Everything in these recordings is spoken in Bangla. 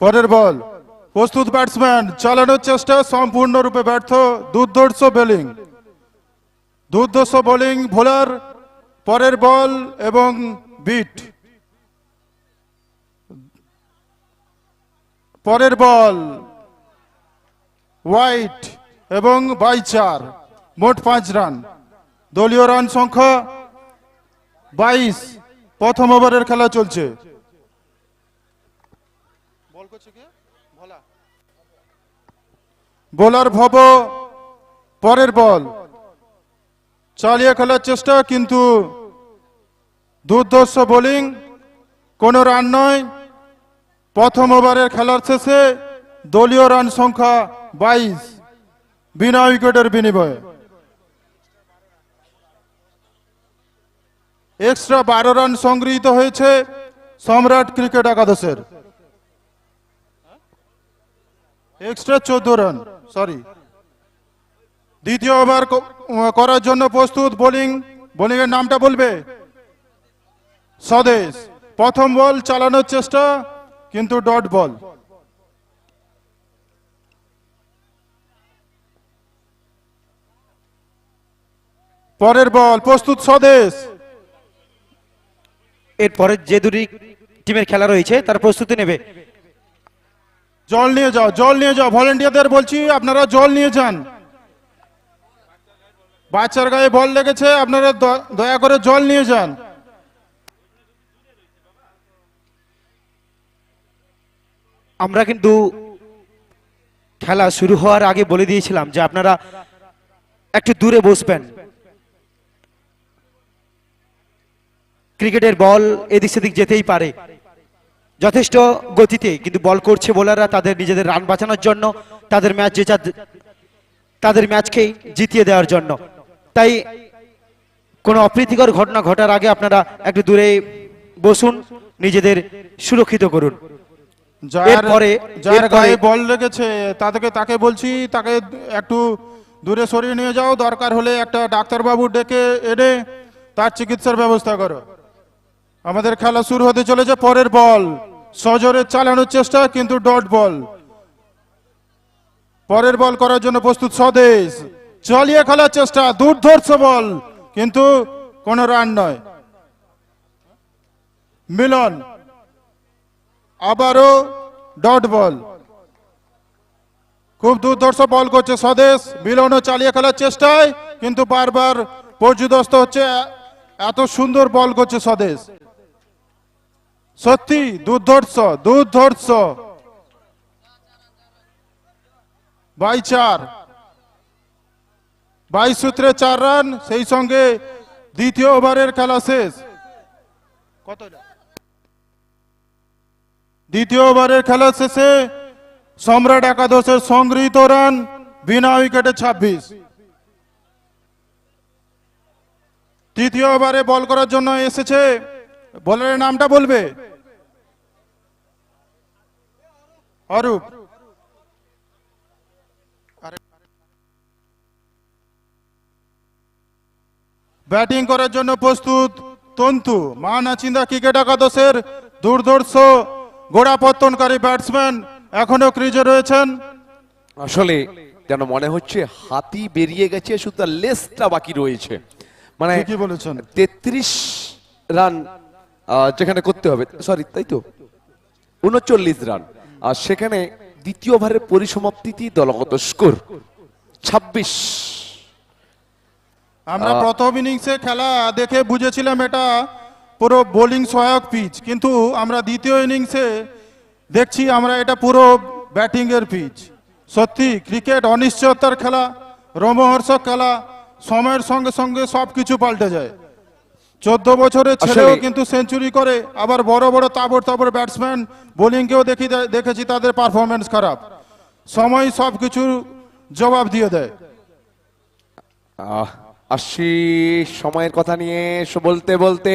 পরের বল, প্রস্তুত ব্যাটসম্যান চালানোর চেষ্টা সম্পূর্ণরূপে ব্যর্থ, দুর্ধর্ষ বোলিং দুর্ধর্ষ বোলিং ভোলার পরের বল এবং বিট পরের বল হোয়াইট এবং বাই চার, মোট পাঁচ রান দলীয় রান সংখ্যা বাইশ। প্রথম ওভারের খেলা চলছে। বোলার ভব পরের বল। চালিয়ে খেলার চেষ্টা কিন্তু দুর্ধর্ষ বোলিং কোনো রান নয়। প্রথম ওভারের খেলার শেষে দলীয় রান সংখ্যা বাইশ বিনা উইকেটের বিনিময়ে। এক্সট্রা বারো রান সংগৃহীত হয়েছে সম্রাট ক্রিকেট একাদশের। এক্সট্রা চোদ্দ রান সরি দ্বিতীয় ওভার করার জন্য প্রস্তুত বোলিং বোলিং এর নামটা বলবে? স্বদেশ। প্রথম বল চালানোর চেষ্টা, কিন্তু ডট বল। পরের বল, প্রস্তুত স্বদেশ। এরপরে যে দুটি টিমের খেলা রয়েছে তার প্রস্তুতি নেবে। জল নিয়ে যাও জল নিয়ে যাও ভলেন্টিয়ারদের বলছি আপনারা জল নিয়ে যান। বাচ্চার গায়ে বল লেগেছে আপনারা দয়া করে জল নিয়ে যান। আমরা কিন্তু খেলা শুরু হওয়ার আগে বলে দিয়েছিলাম যে আপনারা একটু দূরে বসবেন। ক্রিকেটের বল এদিক সেদিক যেতেই পারে। যথেষ্ট গতিতে কিন্তু বল করছে বোলাররা তাদের নিজেদের রান বাঁচানোর জন্য তাদের ম্যাচ জেতা তাদের ম্যাচকেই জিতিয়ে দেওয়ার জন্য। তাই কোনো অপ্রীতিকর ঘটনা ঘটার আগে আপনারা একটু দূরে বসুন নিজেদের সুরক্ষিত করুন। এরপরে- গায়ে বল লেগেছে তাদেরকে তাকে বলছি তাকে একটু দূরে সরিয়ে নিয়ে যাও দরকার হলে একটা ডাক্তারবাবু ডেকে এনে তার চিকিৎসার ব্যবস্থা করো। আমাদের খেলা শুরু হতে চলেছে পরের বল। সজোরে চালানোর চেষ্টা, কিন্তু ডট বল। পরের বল করার জন্য প্রস্তুত স্বদেশ। চালিয়ে খেলার চেষ্টা, দুর্ধর্ষ বল, কিন্তু কোনো রান নয়। মিলন, আবারও ডট বল। খুব দুর্ধর্ষ বল করছে স্বদেশ। মিলনও চালিয়ে খেলার চেষ্টায়, কিন্তু বারবার পর্যুদস্ত হচ্ছে। এত সুন্দর বল করছে স্বদেশ। সত্যি দুর্ধর্ষ দুর্ধর্ষ। বাই চার বাইশ সূত্রে চার রান সেই সঙ্গে দ্বিতীয় ওভারের খেলা শেষ। কতটা? দ্বিতীয় ওভারের খেলা শেষে সম্রাট একাদশের সংগৃহীত রান বিনা উইকেটে ছাব্বিশ। তৃতীয় ওভারে বল করার জন্য এসেছে বলারের নামটা বলবে? অরূপ। ব্যাটিং করার জন্য প্রস্তুত তন্তু। মানাচিন্দা ক্রিকেট একাদশের দুর্ধর্ষ গোড়াপত্তনকারী ব্যাটসম্যান এখনও ক্রিজে রয়েছেন। আসলে যেন মনে হচ্ছে হাতি বেরিয়ে গেছে শুধু তার লেসটা বাকি রয়েছে। মানে ঠিকই বলেছেন। তেত্রিশ রান যেখানে করতে হবে। সরি তাই তো? উনচল্লিশ রান। আর সেখানে দ্বিতীয় ওভারের পরিসমাপ্তিতে দলগত স্কোর ছাব্বিশ। আমরা প্রথম ইনিংসে খেলা দেখে বুঝেছিলাম এটা পুরো বোলিং সহায়ক পিচ কিন্তু আমরা দ্বিতীয় ইনিংসে দেখছি আমরা এটা পুরো ব্যাটিং এর পিচ। সত্যি ক্রিকেট অনিশ্চয়তার খেলা রোমহর্ষক খেলা সময়ের সঙ্গে সঙ্গে সব কিছু পাল্টে যায়। চোদ্দ বছরের ছেলেও কিন্তু সেঞ্চুরি করে আবার বড় বড় তাবড় তাবড় ব্যাটসম্যান বোলিংকেও দেখি দেখেছি তাদের পারফরমেন্স খারাপ। সময় সব কিছুর জবাব দিয়ে দেয়। আসছি সময়ের কথা নিয়ে বলতে বলতে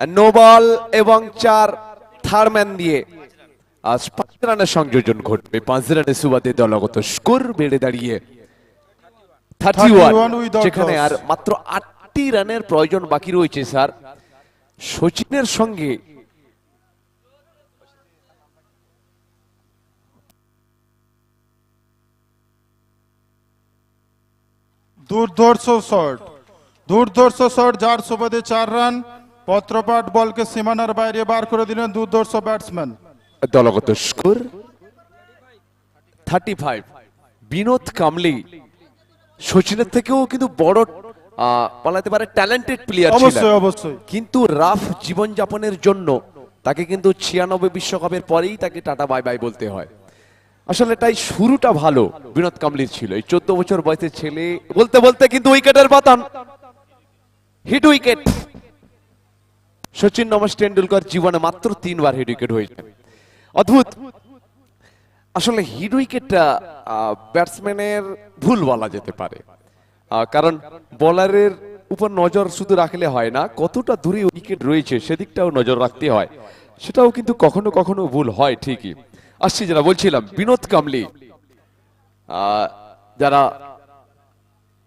নো বল এবং চার থার্ড ম্যান দিয়ে আজ পাঁচ রানের সংযোজন ঘটবে। পাঁচ রানের সুবাদে দলগত স্কোর বেড়ে দাঁড়িয়ে থার্টি 31 ওয়ান যেখানে আর মাত্র আটটি রানের প্রয়োজন বাকি রয়েছে স্যার। সচিনের সঙ্গে দুর্ধর্ষ শট। দুর্ধর্ষ শট যার সুবাদে চার রান। পত্রপাঠ বলকে সীমানার বাইরে বার করে দিলেন দুর্ধর্ষ ব্যাটসম্যান। দলগত score thirty five. Vinod Kambli সচিনের থেকেও কিন্তু বড় আহ, বলা যেতে পারে ট্যালেন্টেড প্লেয়ার অবশ্যই অবশ্যই। কিন্তু রাফ জীবনযাপনের জন্য তাকে কিন্তু ছিয়ানব্বই বিশ্বকাপের পরেই তাকে টাটা বাই বাই বলতে হয়। আসলে তাই শুরুটা ভালো বিনোদ কামলির ছিল। এই চোদ্দ বছর বয়সের ছেলে বলতে বলতে কিন্তু উইকেটের পতন হিট উইকেট সচিন নমস টেন্ডুলকর জীবনে মাত্র তিনবার হিট উইকেট হয়েছে। অদ্ভুত। আসলে হিট উইকেটটা ব্যাটসম্যানের ভুল বলা যেতে পারে। কারণ বলারের উপর নজর শুধু রাখলে হয় না, কতটা দূরে উইকেট রয়েছে সেদিকটাও নজর রাখতে হয়। সেটাও কিন্তু কখনো কখনো ভুল হয়, ঠিকই। আসছি, যারা বলছিলাম, বিনোদ কামলি। যারা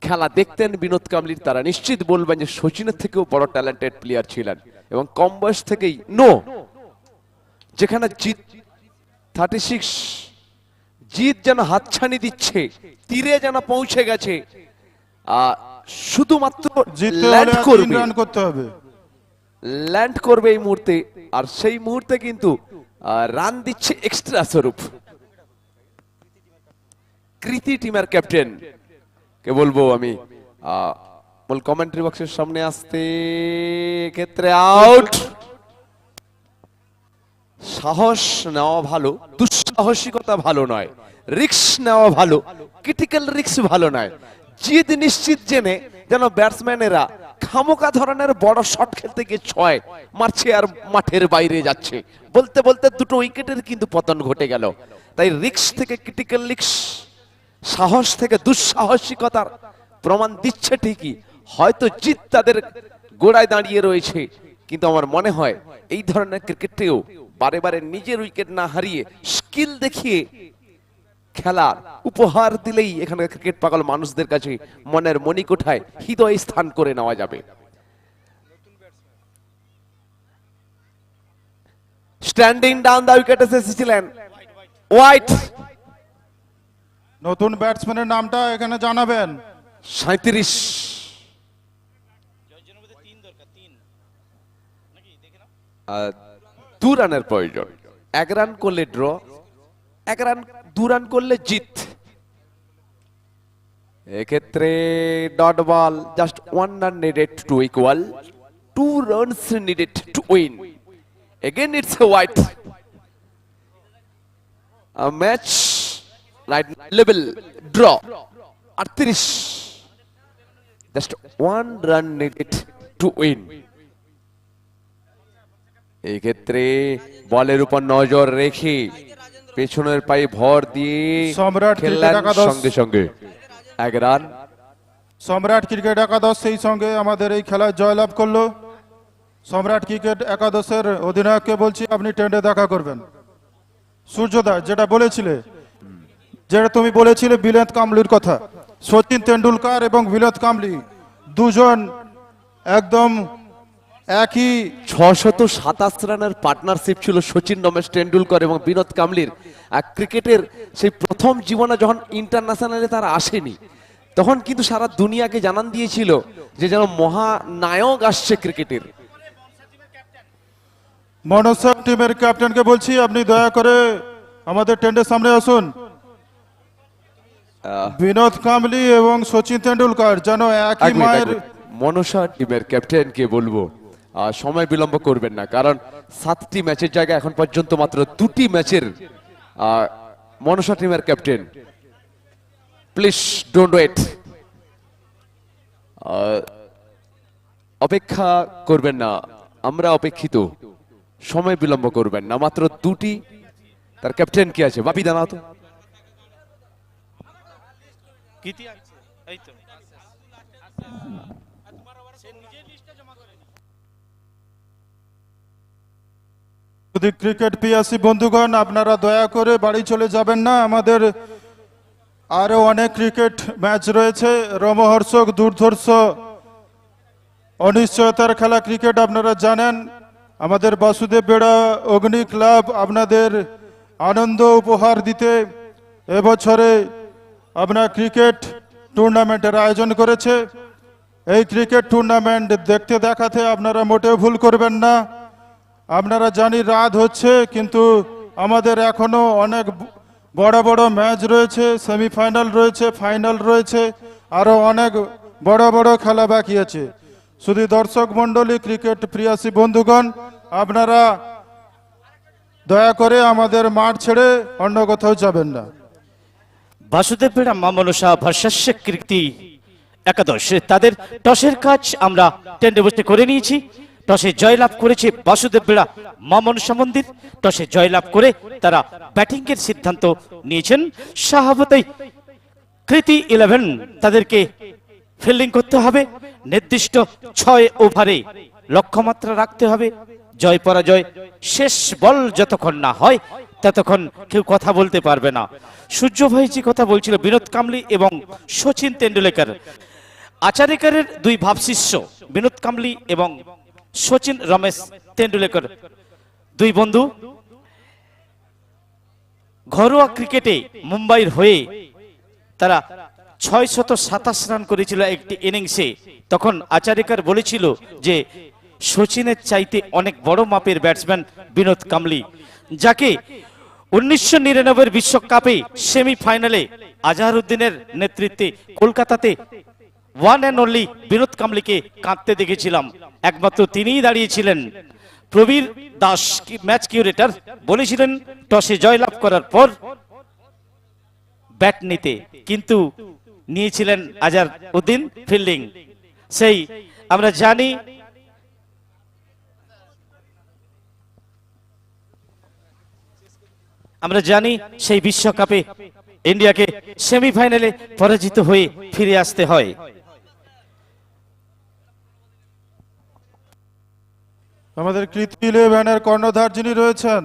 খেলা দেখতেন বিনোদ কামলির, তারা নিশ্চিত বলবেন যে সচিনের থেকেও বড় ট্যালেন্টেড প্লেয়ার ছিলেন এবং কম বয়স থেকেই নো যেখানে জিত থার্টি সিক্স জিত যেন হাতছানি দিচ্ছে, তীরে যেন পৌঁছে গেছে শুধুমাত্র ল্যান্ড করবে। রান করতে হবে। ল্যান্ড করবে এই মুহূর্তে আর সেই মুহূর্তে কিন্তু রান দিচ্ছে এক্সট্রা স্বরূপ। কৃতি টিমের ক্যাপ্টেন কে বলব আমি? বল কমেন্ট্রি বক্সের সামনে আসতে ক্ষেত্রে আউট সাহস নেওয়া ভালো দুঃসাহসিকতা ভালো নয়। রিক্স নেওয়া ভালো ক্রিটিক্যাল রিক্স ভালো নয়। জিত নিশ্চিত জেনে যেন ব্যাটসম্যানেরা খামোকা ধরনের বড় শট খেলতে গিয়ে ছয় মারছে আর মাঠের বাইরে যাচ্ছে। বলতে বলতে দুটো উইকেটের কিন্তু পতন ঘটে গেল। তাই রিক্স থেকে ক্রিটিক্যাল রিক্স, সাহস থেকে দুঃসাহসিকতার প্রমাণ দিচ্ছে ঠিকই। হয়তো জিত তাদের গোড়ায় দাঁড়িয়ে রয়েছে। কিন্তু আমার মনে হয় এই ধরনের ক্রিকেটেও বারে বারে নিজের উইকেট না হারিয়ে স্কিল দেখিয়ে খেলা উপহার দিলেই এখানে ক্রিকেট পাগল মানুষদের কাছে মনের মণিকোঠায় হৃদয় স্থান করে নেওয়া যাবে। স্ট্যান্ডিং ডাউন দা উইকেট এসেছিলেন হোয়াইট নতুন ব্যাটসম্যানের নামটা এখানে জানাবেন। সাঁত্রিশ দু রানের প্রয়োজন। এক রান করলে ড্র এক রান দু রান করলে জিত। এক্ষেত্রে dot ball just one run needed to equal two runs needed to win again it's a white match right level draw আটত্রিশ just one run needed to win এই ক্ষেত্রে বলের উপর নজর রেখে পেছনের পায়ে ভর দিয়ে সম্রাট খেললেন একাদশ। সঙ্গে সঙ্গে। এক রান। সম্রাট ক্রিকেট একাদশ সেই সঙ্গে আমাদের এই খেলায় জয়লাভ করল। সম্রাট ক্রিকেট একাদশের অধিনায়ককে বলছি আপনি টেন্ডে দেখা করবেন। সূর্যদা যেটা বলেছিলে যেটা তুমি বলেছিলে বিলেত কামলির কথা। সচিন তেন্ডুলকার এবং বিলেত কামলি দুজন একদম একই ছশত সাতাশ রানের পার্টনারশিপ ছিল সচিন রমেশ টেন্ডুলকর এবং বিনোদ কামলির। আর ক্রিকেটের সেই প্রথম জীবনে যখন ইন্টারন্যাশনালে তারা আসেনি তখন কিন্তু সারা দুনিয়াকে জানান দিয়েছিল যে যেন মহানায়ক আসছে ক্রিকেটের। মনসা টিমের ক্যাপ্টেনকে বলছি আপনি দয়া করে আমাদের টেন্ডের সামনে আসুন। বিনোদ কামলি এবং সচিন তেন্ডুলকার যেন একই মায়ের। মনসা টিমের ক্যাপ্টেনকে বলব। সময় বিলম্ব করবেন না। কারণ সাতটি ম্যাচের জায়গায় এখন পর্যন্ত মাত্র দুটি ম্যাচের মনসা টিমের ক্যাপ্টেন। প্লিজ ডোন্ট ওয়েট অপেক্ষা করবেন না। আমরা অপেক্ষিত। সময় বিলম্ব করবেন না। মাত্র দুটি। তার ক্যাপ্টেন কি আছে? বাপি, দাঁড়াও তো। এই তো। যদি ক্রিকেট পিয়াসি বন্ধুগণ, আপনারা দয়া করে বাড়ি চলে যাবেন না। আমাদের আরও অনেক ক্রিকেট ম্যাচ রয়েছে। রমহর্ষক, দুর্ধর্ষ, অনিশ্চয়তার খেলা ক্রিকেট আপনারা জানেন। আমাদের বাসুদেব বেড়া অগ্নি ক্লাব আপনাদের আনন্দ উপহার দিতে এবছরে আপনার ক্রিকেট টুর্নামেন্টের আয়োজন করেছে। এই ক্রিকেট টুর্নামেন্ট দেখতে দেখাতে আপনারা মোটেও ভুল করবেন না। আপনারা জানি রাত হচ্ছে, কিন্তু আমাদের এখনও অনেক বড় বড় ম্যাচ রয়েছে, সেমিফাইনাল রয়েছে, ফাইনাল রয়েছে আরও অনেক বড় বড় খেলা বাকি আছে। শুধু দর্শক মণ্ডলী, ক্রিকেট প্রিয়াসী বন্ধুগণ, আপনারা দয়া করে আমাদের মাঠ ছেড়ে অন্য কোথাও যাবেন না। বাসুদেব বেড়া মা মনসা ভার্সাস্য কীর্তি একাদশ। তাদের টসের কাজ আমরা টেন্ডে বসে করে নিয়েছি। টসে জয়লাভ করেছে বাসুদেব বেড়া মা মনসা মন্দির টসে জয়লাভ করে তারা ব্যাটিং এর সিদ্ধান্ত নিয়েছেন। স্বাভাবতই কৃতি ইলেভেন তাদেরকে ফিল্ডিং করতে হবে। নির্দিষ্ট ছয় ওভারে লক্ষ্যমাত্রা রাখতে হবে। জয় পরাজয়, শেষ বল যতক্ষণ না হয় ততক্ষণ কেউ কথা বলতে পারবে না। সূর্য ভাইজি কথা বলছিল, বিনোদ কামলি এবং সচিন তেন্ডুলকর। আচারেকারের দুই ভাবশিষ্য, বিনোদ কামলি এবং সচিন রমেশ তেন্ডুলকর। দুই বন্ধু, ঘরোয়া ক্রিকেটে মুম্বাইয়ের হয়ে তারা ছয় শত সাতাশ রান করেছিল একটি ইনিংসে। তখন আচারিকার বলেছিল যে, সচিনের চাইতে অনেক বড় মাপের ব্যাটসম্যান বিনোদ কামলি, যাকে উনিশশো নিরানব্বই বিশ্বকাপে সেমিফাইনালে আজহারউদ্দিনের নেতৃত্বে কলকাতাতে ওয়ান অ্যান্ড অনলি বিনোদ কামলিকে কাঁদতে দেখেছিলাম। একমাত্র তিনিই দাঁড়িয়েছিলেন। প্রবীর দাস ম্যাচ কিউরেটার বলেছিলেন, টসে জয়লাভ করার পর ব্যাট নিতে। কিন্তু নিয়েছিলেন আজার উদ্দিন ফিল্ডিং সেই আমরা জানি আমরা জানি সেই বিশ্বকাপে ইন্ডিয়াকে সেমিফাইনালে পরাজিত হয়ে ফিরে আসতে হয়। আমাদের কৃতি ইলেভেনের কর্ণধার যিনি রয়েছেন,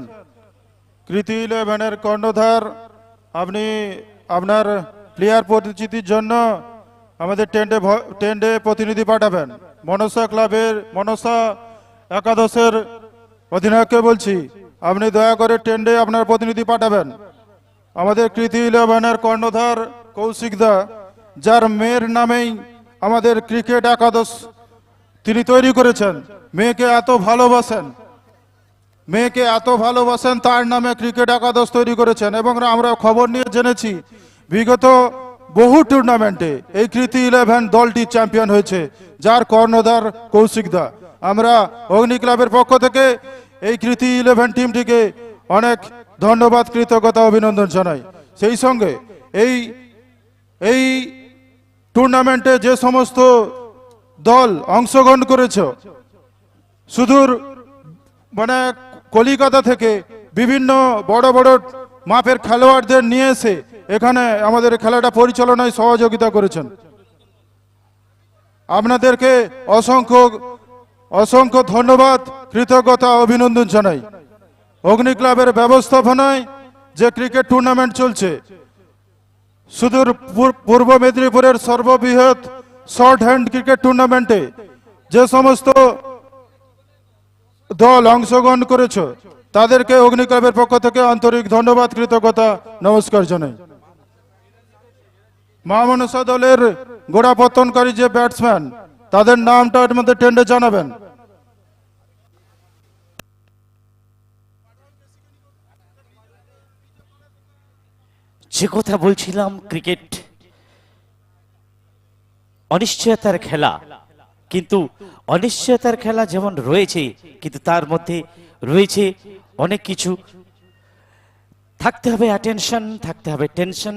কৃতি ইলেভেনের কর্ণধার, আপনি আপনার প্লেয়ার পরিচিতির জন্য আমাদের টেন্ডে টেন্ডে প্রতিনিধি পাঠাবেন। মনসা ক্লাবের, মনসা একাদশের অধিনায়ককে বলছি, আপনি দয়া করে টেন্ডে আপনার প্রতিনিধি পাঠাবেন। আমাদের কৃতি ইলেভেনের কর্ণধার কৌশিক দা, যার মেয়ের নামেই আমাদের ক্রিকেট একাদশ তিনি তৈরি করেছেন। মেয়েকে এত ভালোবাসেন। মেয়েকে এত ভালোবাসেন, তার নামে ক্রিকেট একাদশ তৈরি করেছেন এবং আমরা খবর নিয়ে জেনেছি, বিগত বহু টুর্নামেন্টে এই কৃতি ইলেভেন দলটি চ্যাম্পিয়ন হয়েছে, যার কর্ণধার কৌশিক দা। আমরা অগ্নি ক্লাবের পক্ষ থেকে এই কৃতি ইলেভেন টিমটিকে অনেক ধন্যবাদ, কৃতজ্ঞতা, অভিনন্দন জানাই। সেই সঙ্গে এই এই টুর্নামেন্টে যে সমস্ত দল অংশগ্রহণ করেছ। সুদূর মানে কলিকাতা থেকে বিভিন্ন বড় বড় মাপের খেলোয়াড়দের নিয়ে এসে এখানে আমাদের খেলাটা পরিচালনায় সহযোগিতা করেছেন। আপনাদেরকে অসংখ্য অসংখ্য ধন্যবাদ, কৃতজ্ঞতা, অভিনন্দন জানাই। অগ্নি ক্লাবের ব্যবস্থাপনায় যে ক্রিকেট টুর্নামেন্ট চলছে, সুদূর পূর্ব মেদিনীপুরের সর্ববৃহৎ শর্ট হ্যান্ড ক্রিকেট টুর্নামেন্টে যে সমস্ত দল অংশগ্রহণ করেছে, তাদেরকে অগ্নি ক্লাবের পক্ষ থেকে আন্তরিক ধন্যবাদ, কৃতজ্ঞতা, নমস্কার জানাই। মা মনসা দলের গোড়াপত্তনকারী যে ব্যাটসম্যান, তাদের নামটা এর মধ্যে টেন্ডে জানাবেন। যে কথা বলছিলাম, ক্রিকেট অনিশ্চয়তার খেলা। কিন্তু অনিশ্চয়তার খেলা যেমন রয়েছে, কিন্তু তার মধ্যে রয়েছে অনেক কিছু। থাকতে হবে অ্যাটেনশন থাকতে হবে টেনশন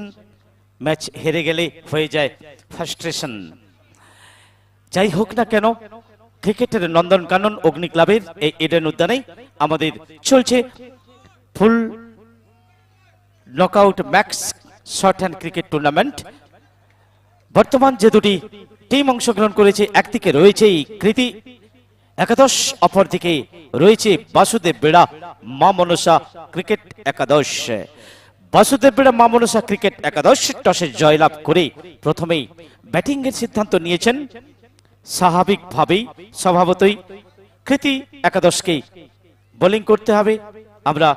ম্যাচ হেরে গেলে হয়ে যায় ফ্রাস্ট্রেশন যাই হোক না কেন, ক্রিকেটের নন্দনকানন অগ্নি ক্লাবের এই এডেন উদ্যানে আমাদের চলছে full knockout max short hand cricket tournament বর্তমান যে দুটি টিম অংশগ্রহণ করেছে, একদিকে রয়েছে কৃতি, একাদশ, অপরদিকে রয়েছে বাসুদেব বেড়া, মা মনসা ক্রিকেট একাদশ। বাসুদেব বেড়া, মা মনসা ক্রিকেট একাদশ টসে জয়লাভ করে প্রথমেই ব্যাটিং এর সিদ্ধান্ত নিয়েছেন। স্বাভাবিকভাবেই, স্বভাবতই কৃতি একাদশকে বোলিং করতে হবে। আমরা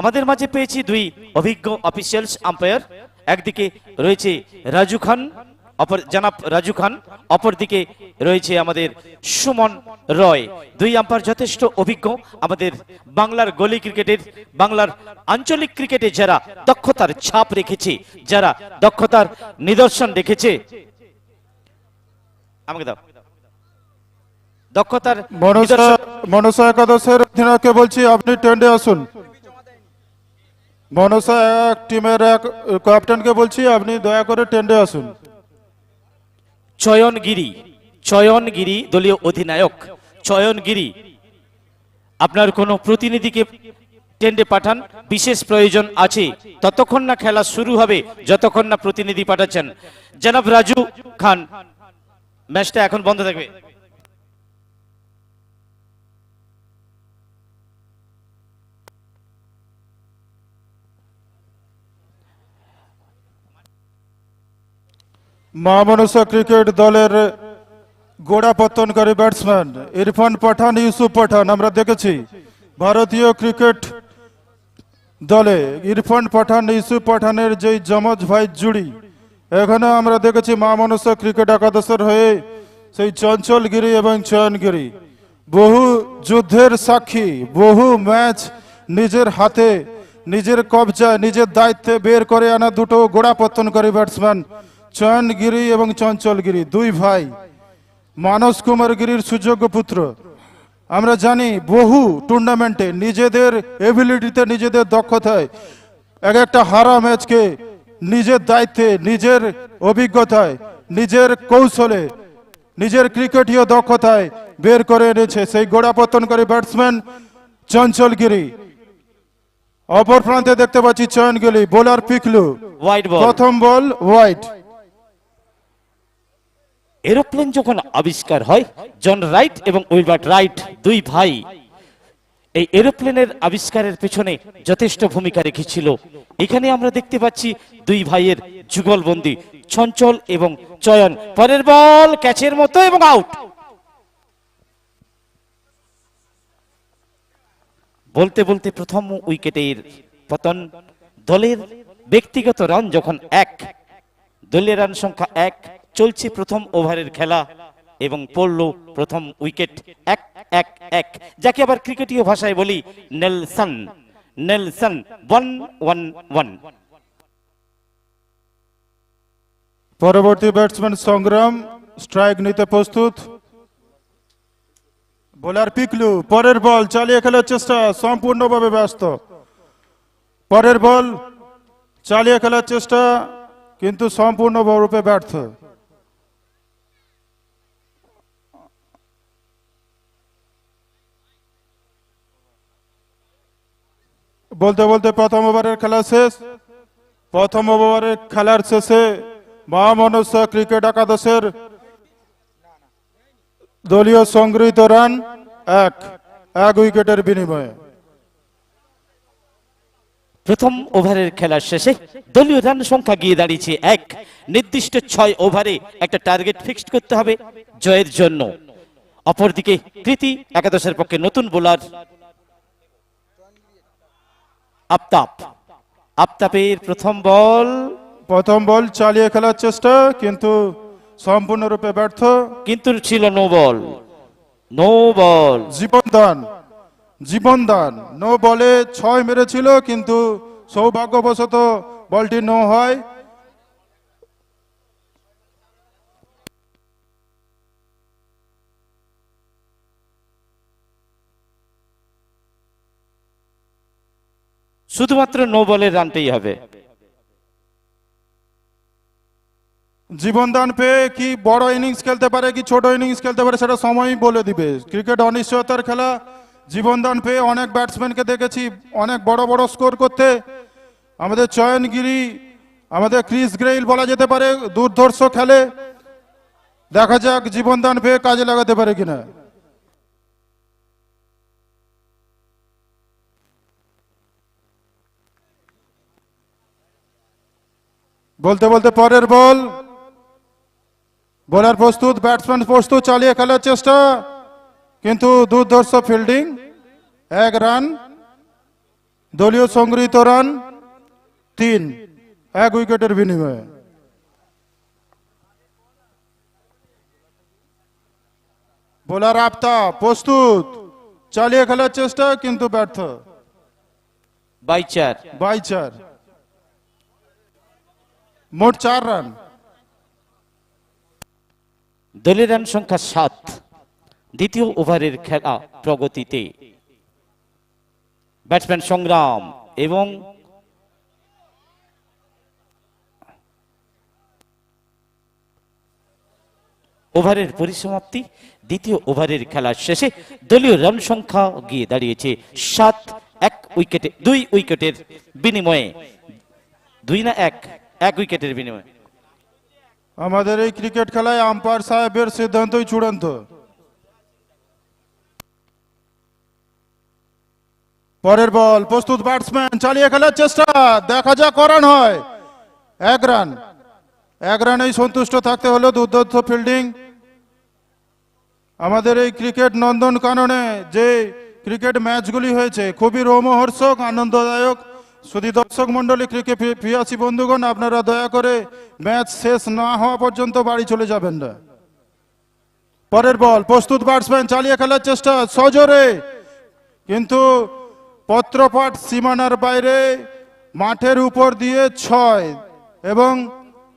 আমাদের মাঝে পেয়েছি দুই অভিজ্ঞ অফিসিয়ালস আম্পায়ার একদিকে রয়েছে রাজু খান অপর জনাব রাজু খান অপরদিকে রয়েছে আমাদের সুমন রয়। দুই আম্পার যথেষ্ট অভিজ্ঞ। আমাদের বাংলার গলি ক্রিকেটের বাংলার আঞ্চলিক ক্রিকেটে যারা দক্ষতার ছাপ রেখেছে যারা দক্ষতার নিদর্শন রেখেছে আমাকে দাও। দক্ষতার মনসা একাদশের অধিনায়ককে বলছি আপনি টেন্ডে আসুন। মনসা এক টিমের এক ক্যাপ্টেনকে বলছি আপনি দয়া করে টেন্ডে আসুন। চয়নগিরি চয়নগিরি দলীয় অধিনায়ক, চয়নগিরি। আপনার কোনো প্রতিনিধিকে টেন্ডে পাঠান, বিশেষ প্রয়োজন আছে। ততক্ষণ না খেলা শুরু হবে, যতক্ষণ না প্রতিনিধি পাঠাচ্ছেন। জনাব রাজু খান, ম্যাচটা এখন বন্ধ থাকবে। মা মনসা ক্রিকেট দলের গোড়াপত্তনকারী ব্যাটসম্যান ইরফান পাঠান, ইউসুফ পাঠান, আমরা দেখেছি ভারতীয় ক্রিকেট দলে ইরফান পাঠান, ইউসুফ পাঠানের যেই যমজ ভাই জুড়ি এখানে আমরা দেখেছি মা মনসা ক্রিকেট একাদশের হয়ে সেই চঞ্চলগিরি এবং চয়নগিরি। বহু যুদ্ধের সাক্ষী, বহু ম্যাচ নিজের হাতে, নিজের কবজায়, নিজের দায়িত্বে বের করে আনা দুটো গোড়াপত্তনকারী ব্যাটসম্যান চয়নগিরি এবং চঞ্চলগিরি দুই ভাই মানস কুমার গিরির সুযোগ্য পুত্র। আমরা জানি বহু টুর্নামেন্টে নিজেদের এবিলিটিতে নিজেদের দক্ষতায় এক একটা হারা ম্যাচকে নিজের দায়িত্বে নিজের অভিজ্ঞতায় নিজের কৌশলে নিজের ক্রিকেটীয় দক্ষতায় বের করে এনেছে সেই গোড়াপত্তনকারী ব্যাটসম্যান চঞ্চলগিরি। অপর প্রান্তে দেখতে পাচ্ছি চয়নগিরি বোলার পিকলু। প্রথম বল হোয়াইট এরোপ্লেন যখন আবিষ্কার হয়, জন রাইট এবং উইলবার্ট রাইট দুই ভাই এই এরোপ্লেনের আবিষ্কারের পেছনে যথেষ্ট ভূমিকা রেখেছিল। এখানে আমরা দেখতে পাচ্ছি দুই ভাইয়ের যুগলবন্দি চঞ্চল এবং চয়ন। পরের বল, ক্যাচের মতো এবং আউট। বলতে বলতে প্রথম উইকেটের পতন, দলের ব্যক্তিগত রান যখন এক, দলীয় রান সংখ্যা এক চলছে প্রথম ওভারের খেলা এবং পড়ল প্রথম উইকেট এক এক এক। যাকে আবার ক্রিকেটীয় ভাষায় বলি Nelson. Nelson, one one one. পরবর্তী ব্যাটসম্যান সংগ্রাম, স্ট্রাইক নিতে প্রস্তুত। বোলার পিকলু, পরের বল, চালিয়ে খেলার চেষ্টা, সম্পূর্ণভাবে ব্যস্ত। পরের বল, চালিয়ে খেলার চেষ্টা, কিন্তু সম্পূর্ণরূপে ব্যর্থ। বলতে বলতে প্রথম ওভারের খেলা শেষ। প্রথম ওভারের খেলার শেষে মহামনস্য ক্রিকেট একাদশের দলীয় সংগৃহীত রান এক এক উইকেটের বিনিময়ে। প্রথম ওভারের খেলার শেষে দলীয় রান সংখ্যা গিয়ে দাঁড়িয়েছে এক। নির্দিষ্ট ছয় ওভারে একটা টার্গেট ফিক্সড করতে হবে জয়ের জন্য। অপরদিকে কৃতি একাদশের পক্ষে নতুন বোলার আফতাব। আফতাবের প্রথম বল। প্রথম বল চালিয়ে খেলার চেষ্টা কিন্তু সম্পূর্ণরূপে ব্যর্থ। কিন্তু ছিল নো বল। No ball. জীবনদান। জীবনদান। নো বলে ছয় মেরেছিল কিন্তু সৌভাগ্যবশত বলটি নো হয়। শুধুমাত্র নো বলের রান পেয়ে হবে জীবনদান পেয়ে কি বড় ইনিংস খেলতে পারে, কি ছোট ইনিংস খেলতে পারে, সেটা সময়ই বলে দিবে। ক্রিকেট অনিশ্চয়তার খেলা। জীবনদান পেয়ে অনেক ব্যাটসম্যানকে দেখেছি, অনেক বড় বড় স্কোর করতে। আমাদের চয়নগিরি, আমাদের ক্রিস গ্রেইল বলা যেতে পারে, দুর্ধর্ষ খেলে। দেখা যাক জীবনদান পেয়ে কাজে লাগাতে পারে কিনা। বলতে বলতে পরের বল। বোলার প্রস্তুত ব্যাটসম্যান প্রস্তুত চালিয়ে খেলার চেষ্টা। কিন্তু দুর্ধর্ষ ফিল্ডিং এক রান দলীয় সংগৃহীত রান তিন এক উইকেটের বিনিময়ে। বোলার আপতা প্রস্তুত চালিয়ে খেলার চেষ্টা কিন্তু ব্যর্থ। বাই চার। বাই চার। মোট চার রান। দলের রান সংখ্যা সাত। দ্বিতীয় ওভারের খেলা প্রগতিতে। ব্যাটসম্যান সংগ্রাম এবং ওভারের পরিসমাপ্তি, দ্বিতীয় ওভারের খেলার শেষে দলীয় রান সংখ্যা গিয়ে দাঁড়িয়েছে সাত, এক উইকেটে, দুই উইকেটের বিনিময়ে দুই না এক এক উইকেটের বিনিময়ে। আমাদের এই ক্রিকেট খেলায় আম্পায়ার সাহেবের সিদ্ধান্তই চূড়ান্ত। পরের বল, প্রস্তুত ব্যাটসম্যান চালিয়ে খেলার চেষ্টা, দেখা যাক করান হয়। এক রান। এক রানেই সন্তুষ্ট থাকতে হলো দুর্দান্ত ফিল্ডিং আমাদের এই ক্রিকেট নন্দন কাননে যে ক্রিকেট ম্যাচগুলি হয়েছে, খুবই রোমহর্ষক, আনন্দদায়ক। শুধু দর্শক মন্ডলী ক্রিকেট প্রিয়াসী বন্ধুগণ, আপনারা দয়া করে ম্যাচ শেষ না হওয়া পর্যন্ত বাড়ি চলে যাবেন না। পরের বল, প্রস্তুত ব্যাটসম্যান চালিয়ে খেলার চেষ্টা, সজোরে। কিন্তু পত্রপাঠ সীমানার বাইরে, মাঠের উপর দিয়ে ছয় এবং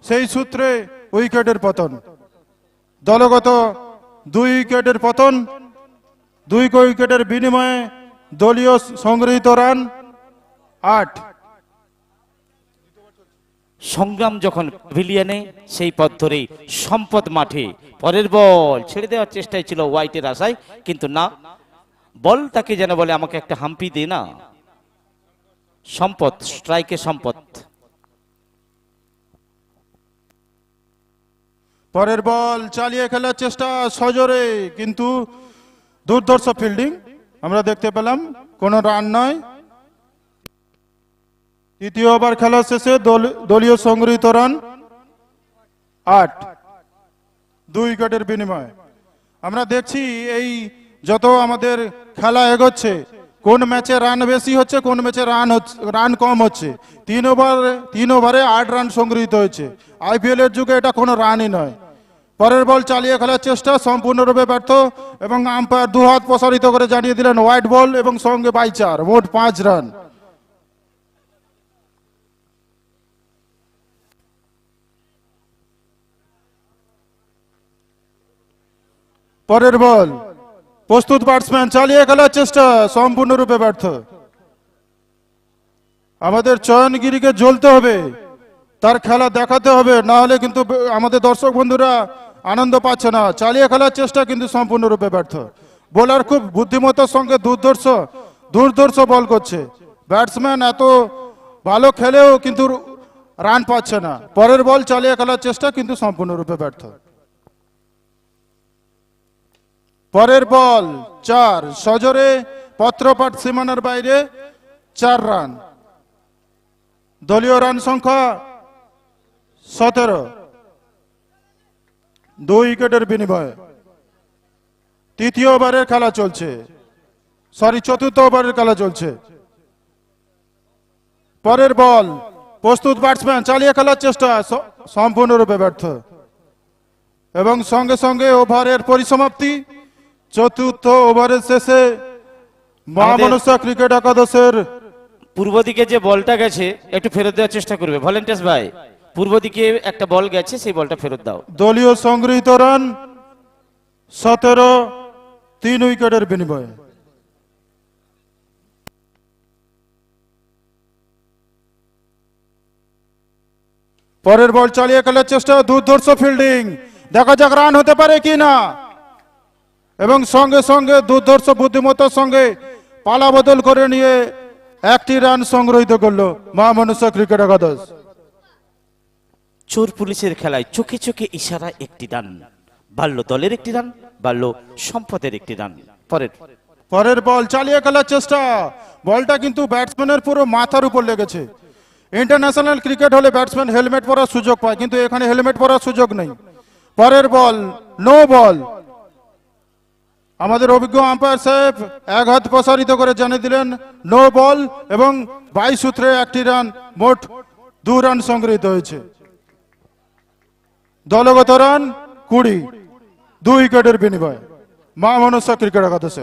সেই সূত্রে উইকেটের পতন। দলগত দুই উইকেটের পতন, দুই উইকেটের বিনিময়ে দলীয় সংগৃহীত রান আট। সংগ্রাম যখন ভিলিয়ানে সেই পথ ধরেই সম্পদ মাঠে পরের বল ছেড়ে দেওয়ার চেষ্টায় ছিল হোয়াইটের আশায়, কিন্তু না বল তাকে যেন বলে আমাকে একটা হাম্পি দে না। সম্পদ স্ট্রাইকে সম্পদ। পরের বল চালিয়ে খেলার চেষ্টা সজোরে, কিন্তু দুর্ধর্ষ ফিল্ডিং আমরা দেখতে পেলাম কোনো রান নয়। তৃতীয় ওভার খেলা শেষে দল- দলীয় সংগৃহীত রান আট। দুই উইকেটের বিনিময়ে। আমরা দেখছি এই যত আমাদের খেলা এগোচ্ছে, কোন ম্যাচে রান বেশি হচ্ছে, কোন ম্যাচে রান রান কম হচ্ছে তিন ওভার তিন ওভারে আট রান সংগৃহীত হয়েছে। আইপিএল এর যুগে এটা কোনো রানই নয়। পরের বল চালিয়ে খেলার চেষ্টা সম্পূর্ণরূপে ব্যর্থ এবং আম্পায়ার দু হাত প্রসারিত করে জানিয়ে দিলেন হোয়াইট বল এবং সঙ্গে বাই চার, মোট পাঁচ রান। পরের বল। প্রস্তুত ব্যাটসম্যান চালিয়ে খেলার চেষ্টা, সম্পূর্ণরূপে ব্যর্থ। আমাদের চয়নগিরিকে জ্বলতে হবে, তার খেলা দেখাতে হবে, না হলে কিন্তু আমাদের দর্শক বন্ধুরা আনন্দ পাচ্ছে না। চালিয়ে খেলার চেষ্টা কিন্তু সম্পূর্ণরূপে ব্যর্থ। বোলার খুব বুদ্ধিমত্তার সঙ্গে দুর্ধর্ষ দুর্ধর্ষ বল করছে। ব্যাটসম্যান এত ভালো খেলেও কিন্তু রান পাচ্ছে না। পরের বল চালিয়ে খেলার চেষ্টা কিন্তু সম্পূর্ণরূপে ব্যর্থ। পরের বল, চার, সজরে পত্রপাঠ সীমানার বাইরে, চার রান। দলীয় রান সংখ্যা সতেরো। দুই উইকেটের বিনিময়ে। তৃতীয় ওভারের খেলা চলছে। সরি, চতুর্থ ওভারের খেলা চলছে। পরের বল, প্রস্তুত ব্যাটসম্যান চালিয়ে খেলার চেষ্টা সম্পূর্ণরূপে ব্যর্থ। এবং সঙ্গে সঙ্গে ওভারের পরিসমাপ্তি চতুর্থ ওভারের শেষে মহামনসা ক্রিকেট একাদশের পূর্ব দিকে যে বলটা গেছে একটু ফেরত দেওয়ার চেষ্টা করবে। ভলেন্টিয়ার্স ভাই পূর্ব দিকে একটা বল গেছে সেই বলটা ফেরত দাও। দলীয় সংগৃহীত রান সতেরো তিন উইকেটের বিনিময়ে। পরের বল চালিয়ে খেলার চেষ্টা দুর্ধর্ষ ফিল্ডিং দেখা যাক রান হতে পারে কি না এবং সঙ্গে সঙ্গে দুর্ধর্ষ বুদ্ধিমত্তার সঙ্গে পালা বদল করে নিয়ে একটি রান সংগ্রহিত করল মহামনুষ্য ক্রিকেট একাদশ। চোর পুলিশের খেলায় চোখে চোখে ইশারা একটি রান বাল্য দলের একটি রান বাল্য সম্পদের একটি রান পরের। পরের বল চালিয়ে খেলার চেষ্টা। বলটা কিন্তু ব্যাটসম্যানের পুরো মাথার উপর লেগেছে। ইন্টারন্যাশনাল ক্রিকেট হলে ব্যাটসম্যান হেলমেট পরার সুযোগ পায় কিন্তু এখানে হেলমেট পরার সুযোগ নেই। পরের বল নো বল। আমাদের অভিজ্ঞ আম্পায়ার সাহেব এক হাত প্রসারিত করে জানিয়ে দিলেন নো বল এবং বাইশ সূত্রে একটি রান মোট দু রান সংগৃহীত হয়েছে। দলগত রান কুড়ি, দুই উইকেটের বিনিময়ে। মা মনসা ক্রিকেট একাদশে।